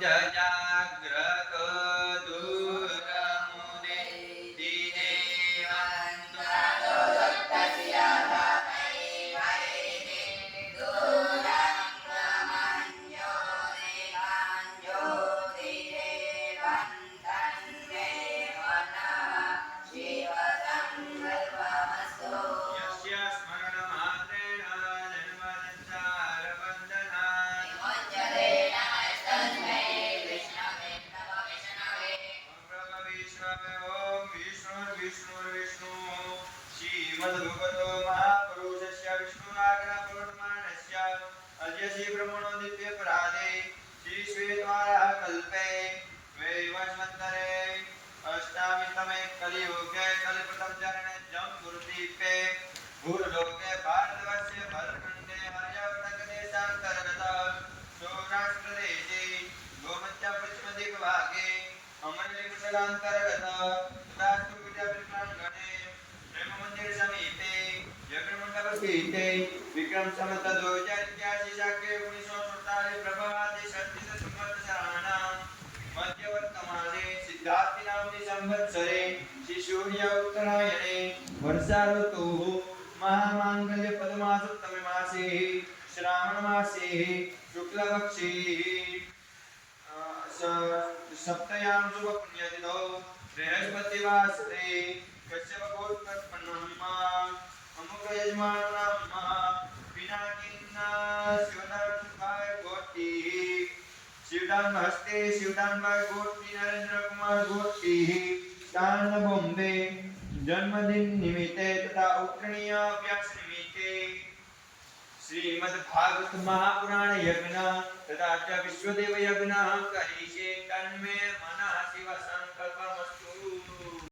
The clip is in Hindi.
જય विष्णुर्विष्णुर्विष्णु श्रीमद्भगवतो महापुरुषस्य विष्णुराग्रहपूर्णमानस्य अद्य श्रीब्रह्मणो दिव्यपराधे श्रीश्वेतवारः कल्पे वैवस्वन्तरे अष्टामितमे कलियुगे कलिप्रथम चरणे जम्बुद्वीपे भूर्लोके भारतवर्षे भरतखण्डे हर्यावतदेशान्तर्गत सौराष्ट्रदेशे गोमत्यपश्चिमदिग्भागे अमरलिकुशलान्तर्गत ઉપસ્થિત વિક્રમ સંવત 2081 સાકે 1947 પ્રભાતે સંતિત સંવત સરાણા મધ્ય વર્તમાને સિદ્ધાર્થ નામની સંવત્સરે શ્રી સૂર્ય ઉત્તરાયણે વર્ષા ઋતુ મહામાંગલ્ય પદમાસુ તમે માસે શ્રાવણ માસે શુક્લ પક્ષી સપ્તયામ શુભ પુણ્યતિથો बृहस्पतिवासरे कश्यप गोत्पन्नमा अमुक यजमान शिवदान हस्ते शिवदान भाई गोष्ठी नरेंद्र कुमार गोष्ठी तान बॉम्बे जन्मदिन निमित्ते तथा उत्तरणीय अभ्यास निमित्ते श्रीमद् भागवत महापुराण यज्ञ तथा च विश्वदेव यज्ञ करिष्ये तन्मे मनः शिव संकल्पमस्तु